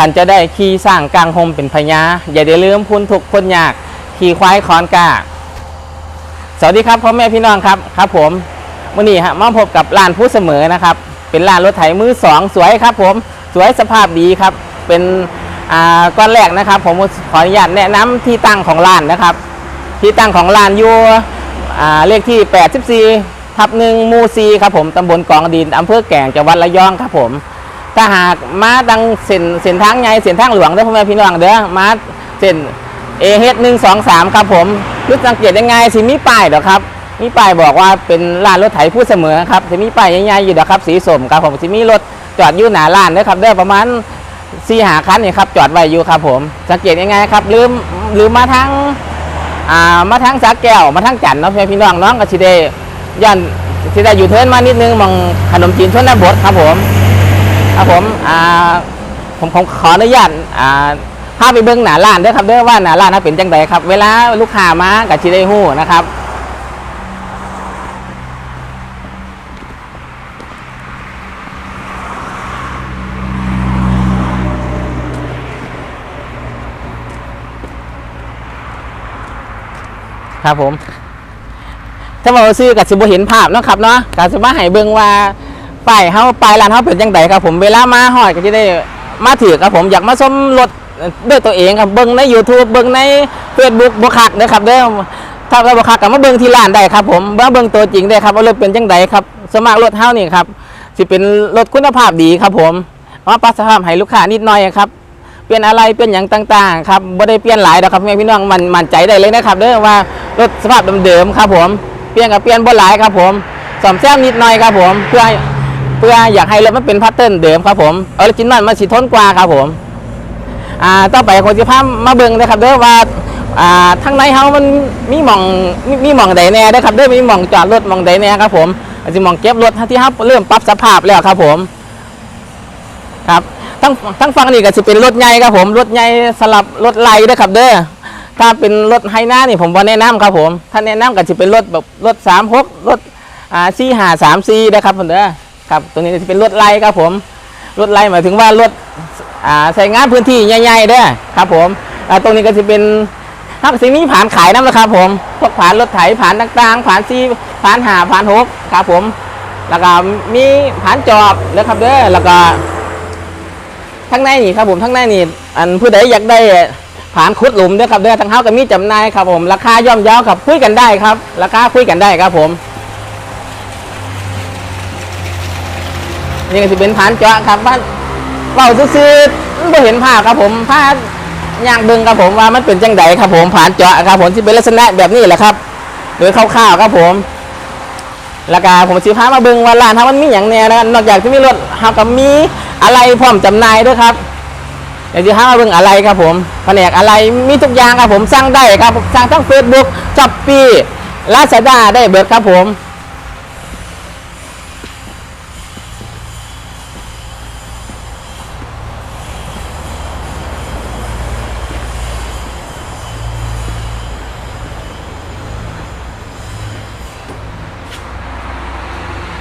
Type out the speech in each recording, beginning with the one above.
ขันจะได้ขี่สร้างกลางหมเป็นพญาอย่าได้ลืมพุ่นทุกคนยากขี่ควายคอนกาสวัสดีครับพ่อแม่พี่น้องครับครับผมวันนี้ฮะมาพบกับร้านผู้เสมอนะครับ เป็นร้านรถไถมือสองสวยครับ ผมสวยสภาพดีครับ เป็นอ่าก้อนแรกนะครับ ผมขออนุญาตแนะนำที่ตั้งของร้านนะครับ ที่ตั้งของร้านอยู่อ่าเลขที่ 84ทับหนึ่งมูซีครับผมตำบลกองดินอำเภอแก่งจังหวัดระยองครับผม ถ้าหากมาดังเส้นเส้นทางใหญ่เส้นทางหลวงเด้อพ่อแม่พี่น้องเด้อมาเส้นเอเฮดหนึ่งสองสามครับผมรู้สังเกตยังไงสิมีป้ายเด้อครับมีป้ายบอกว่าเป็นร้านรถไถผู้เสมอครับจะมีป้ายใหญ่ๆอยู่เด้อครับสีส้มครับผมจะมีรถจอดอยู่หนาร้านเด้อครับเด้อประมาณสี่หาคันนี่ครับจอดไว้อยู่ครับผม สังเกตยังไงครับลืมลืมมาทางอ่ามาทางสาแก้วมาทางจันทน์เนาะพ่อแม่พี่น้องน้องก็สิได้ย่านสิได้อยู่เทิร์นมานิดนึงมองขนมจีนชนบทครับผม ครับผมอ่าผมผมขออนุญาตอ่าพาไปเบิ้งหน้าร้านด้อครับเด้อว่าหน้าร้านน่ะเป็นจังไดครับ เวลาลูกค้ามากับชิได้ฮู้นะครับครับผม ถ้ามาซื้อกับสิบเห็นภาพนะครับเนาะกับสิมาให้เบิ่งว่า ป้ายเฮาป้ายร้านเฮาเป็นจังไดครับผมเวลามาฮอดก็จะได้มาถือครับผมอยากมาชมรถด้วยตัวเองครับเบิ่งใน YouTube เบิ่งใน Facebook บ่คักเด้อครับเด้อถ้าเราบ่คักก็มาเบิ่งที่ร้านได้ครับผมมาเบิ่งตัวจริงได้ครับว่ารถเป็นจังไดครับสมัครรถเฮานี่ครับสิเป็นรถคุณภาพดีครับผมมาปรับสภาพให้ลูกค้านิดหน่อยครับเปลี่ยนอะไรเปลี่ยนอย่างต่างๆครับบ่ได้เปลี่ยนหลายดอกครับพี่น้องมันมั่นใจได้เลยนะครับเด้อว่ารถสภาพเดิมๆครับผมเปลี่ยนกับเปลี่ยนบ่หลายครับผมซ่อมแซมนิดหน่อยครับผมเพื่อ เพื่ออยากให้รถมันเป็นแพทเทิร์นเดิมครับผมออริจินอลมันสิทนกว่าครับผมอ่าต่อไปคนสิพามาเบิ่งนะครับเด้อว่าอ่าทางในเฮามันมีหม่องมีมีหม่องใดแน่เด้อครับเด้อมีหม่องจอดรถหม่องใดแน่ครับผมอาจสิหม่องเก็บรถที่เฮาเริ่มปรับสภาพแล้วครับผมครับทั้งทั้งฟังนี่ก็จะเป็นรถใหญ่ครับผมรถใหญ่สลับรถไล่ด้วยครับเด้อถ้าเป็นรถไฮนานี่ผมบ่แนะนำครับผม ถ้าแนะนำก็จะเป็นรถแบบรถสามหกรถอ่าสี่ห้าสามสี่นะครับผมเด้อ ครับตัวนี้จะเป็นรถไล่ครับผมรถไล่หมายถึงว่ารถอ่าใช้งานพื้นที่ใหญ่ๆเด้อครับผมตรงนี้ก็จะเป็นครับสิ่งนี้ผ่านขายน้ำนะครับผมพวกผ่านรถไถผ่านต่างๆ ผ่านซีผ่านหาผ่านหกครับผม แล้วก็มีผ่านจอบนะครับเด้อแล้วก็ทั้งในนี่ครับผมทั้งในนี่อันผู้ใดอยากได้ผ่านขุดหลุมเด้วยครับเด้อทางเฮาก็มีจำนายครับผมราคาย่อมเยาวครับคุยกันได้ครับราคาคุยกันได้ครับผม นี่ก็จะเป็นผ่านเจาะครับบ้านเบาซื้อๆไม่เห็นภาพครับผมภาพย่างเบิ่งครับผมว่ามันเป็นจังไดครับผมผ่านเจาะครับผมที่เป็นลักษณะแบบนี้แหละครับ โดยคร่าวๆครับผมแล้วก็ผมสิพามาเบิ่งว่าร้านเฮามันมีหยังแน่นะนอกจากที่มีรถเฮาก็มีอะไรพร้อมจำหน่ายด้วยครับเดี๋ยวสิพามาเบิ่งอะไรครับผมแผนกอะไรมีทุกอย่างครับผมสั่งได้ครับสั่งทั้ง Facebook ช้อปปี้ลาซาด้าได้เบิดครับผม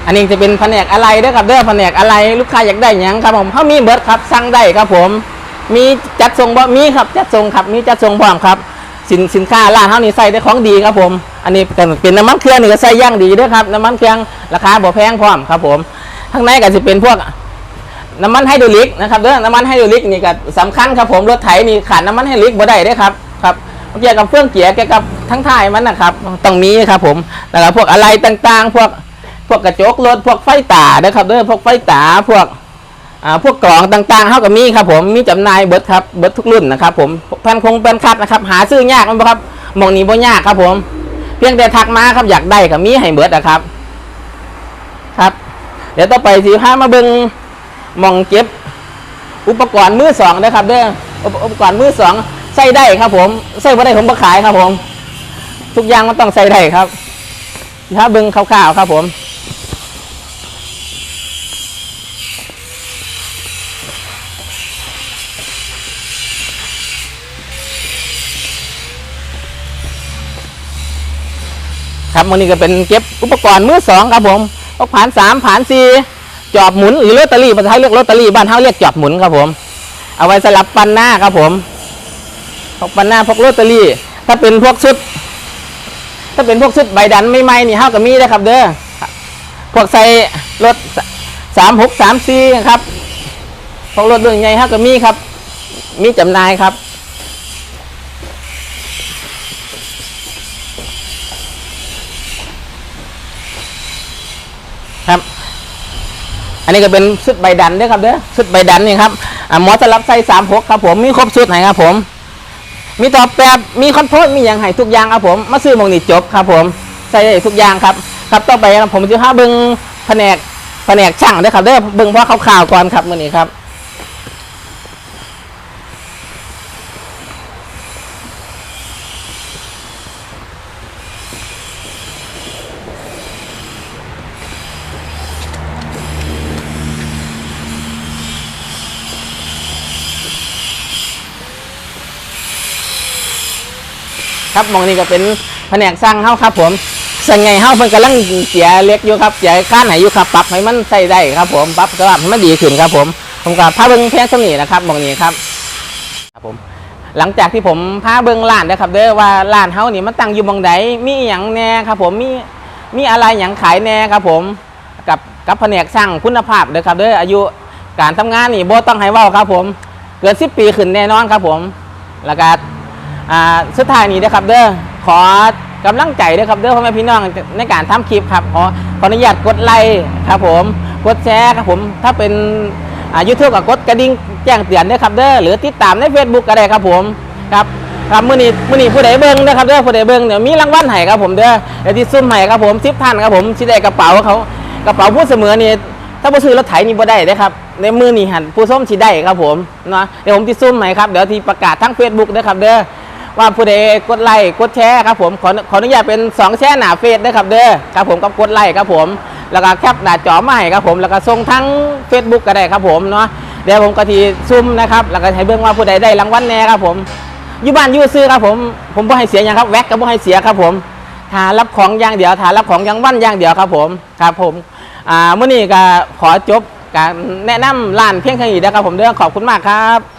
อันนี้จะเป็นแผนกอะไรเด้อครับเด้อแผนกอะไรลูกค้าอยากได้หยังครับผมเขามีเบิร์ดครับสั่งได้ครับผม มีจัดส่งบ่มีครับจัดส่งครับมีจัดส่งพร้อมครับสินสินค้าร้านเฮานี่ใส่ได้ของดีครับผม อันนี้เป็นน้ำมันเครื่องนี่ก็ใส่ย่างดีด้อครับน้ำมันเครื่องราคาบ่แพงพร้อมครับผมข้างในก็จะเป็นพวกน้ำมันไฮดรอลิกนะครับเด้อน้ำมันไฮดรอลิกนี่ก็สำคัญครับผมรถไถนี่ขาดน้ำมันไฮดรอลิกบ่ได้เด้อครับครับเกี่ยวกับเครื่องเกียร์เกี่ยวกับทั้งท้ายมันนะครับต้องมีครับผมแล้วก็พวกอะไรต่างๆ พวก พวกกระจกรถพวกไฟตาเด้ครับเด้อพวกไฟตาพวกอ่าพวกกล่องต่างๆเท่ากับมีครับผมมีจำหน่ายเบิร์ดครับเบิร์ดทุกรุ่นนะครับผมแผ่นคงแผ่นคัดนะครับ หาซื้อยากมั้ยครับมองนี้บ่ยากครับผม เพียงแต่ทักมาครับอยากได้กับมีให้เบิร์ดนะครับ ครับ เดี๋ยวต่อไปสิพามาเบิงมองเก็บ อุปกรณ์มือสองนะครับเด้ออุปอุปกรณ์มือสองใส่ได้ครับผมใส่บ่ได้ผมบ่ขายครับผม ทุกอย่างมันต้องใส่ได้ครับถ้าเบิงคร่าวๆครับผม ครับมันนี้ก็เป็นเก็บอุปกรณ์มือสองครับผมพวกผ่านสามผ่านสี่จอบหมุนหรือลอตเตอรี่ภาษาไทยเรียกลอตเตอรี่บ้านเฮาเรียกจอบหมุนครับผม เอาไว้สลับปันหน้าครับผมพวกปันหน้าพวกโรตารี่ ถ้าเป็นพวกชุด ถ้าเป็นพวกชุดใบดันไม่ไม่นี่เฮาก็มีนะครับ เด้อพวกใส่รถสามหกสามสี่ครับพวกรถรุ่นใหญ่เฮาก็มีครับ มีจำนายครับ ครับ อันนี้ก็เป็นชุดใบดันด้วยครับเด้อชุดใบดันนี่ครับหมอสลับไส่สามหกครับผมมีครบชุดไหนครับผม มีต่อแปบมีคอนโทรลมีอย่างไห้ทุกอย่างครับผมมาซื้อมองนี่จบครับ ผมใส่ได้ทุกอย่างครับ ครับต่อไปผมจะพาเบิ้งแผนกแผนกช่างเด้ครับเด้อเบิ้งเพราะข่าวๆก่อนครับมื้อนี้ครับ ครับมองนี้ก็เป็นแผนกสร้างเฮ้าครับ ผมสังไงเฮ้าเพิ่นกำลังเสียเล็กอยู่ครับเสียค่านไหนอยู่ครับปรับให้มันใส่ได้ครับผมปรับสภาพให้มันดีขึ้นครับ ผมผมก็พาเบิ่งแพงสำนีนะครับมองนี้ครับครับผมหลังจากที่ผมพาเบิ่งร้านนะครับ เด้อว่าร้านเฮ้านี่มันตั้งอยู่มองใดมีอหยังแน่ครับ ผมมีมีอะไรหยังขายแน่ครับ ผมกับกับแผนกสร้างคุณภาพเด้อครับเด้ออายุการทำงานนี่บ่ต้องให้ว้าครับ ผมเกิน10ปีขึ้นแน่นอนครับ ผมแล้วก็ อ่าสุดท้ายนี้นะครับเด้อขอกำลังใจด้อครับเด้อพ่อแม่พี่น้องในการทำคลิปครับขอขออนุญาตกดไลค์ครับผมกดแชร์ครับผมถ้าเป็นอ่ายูทูบก็กดกระดิ่งแจ้งเตือนด้อครับเด้อหรือติดตามใน Facebook ก็ได้ครับผมครับครับมื้อนี้มื้อนี้ผู้ใดเบิ่งนะครับเด้อผู้ใดเบิ่งเดี๋ยวมีรางวัลให้ครับผมเด้อเดี๋ยวที่ซุ่มให้ครับผม10ท่านครับผมสิได้กระเป๋าเขากระเป๋าผู้เสมอนี่ถ้าบ่ซื้อรถไถนี่บ่ได้เด้อครับในมือนี่หันผู้ส้มสิได้ครับผมเนาะเดี๋ยวผมที่ซุ่มให้ครับเดี๋ยวที่ประกาศทั้ง Facebook เด้อครับเด้อ ว่าผู้ใดกดไลค์กดแชร์ครับผมขอขออนุญาตเป็น2แชร์หน้าเฟซด้วยครับเด้อครับผมกับกดไลค์ครับผม แล้วก็แคปหน้าจอมาให้ครับผมแล้วก็ส่งทั้ง Facebook ก็ได้ครับผมเนาะเดี๋ยวผมก็ทีซุ่มนะครับแล้วก็ให้เบิ่งว่าผู้ใดได้รางวัลแน่ครับผมอยู่บ้านอยู่ซื้อครับผมผมบ่ให้เสียอย่างครับแว็กก็บ่ให้เสียครับผมถารับของอย่างเดียวถารับของอย่างวันอย่างเดียวครับผมครับผมอ่ามื้อนี้ก็ขอจบการแนะนำร้านเพียงแค่นี้นะครับผมเด้อขอบคุณมากครับ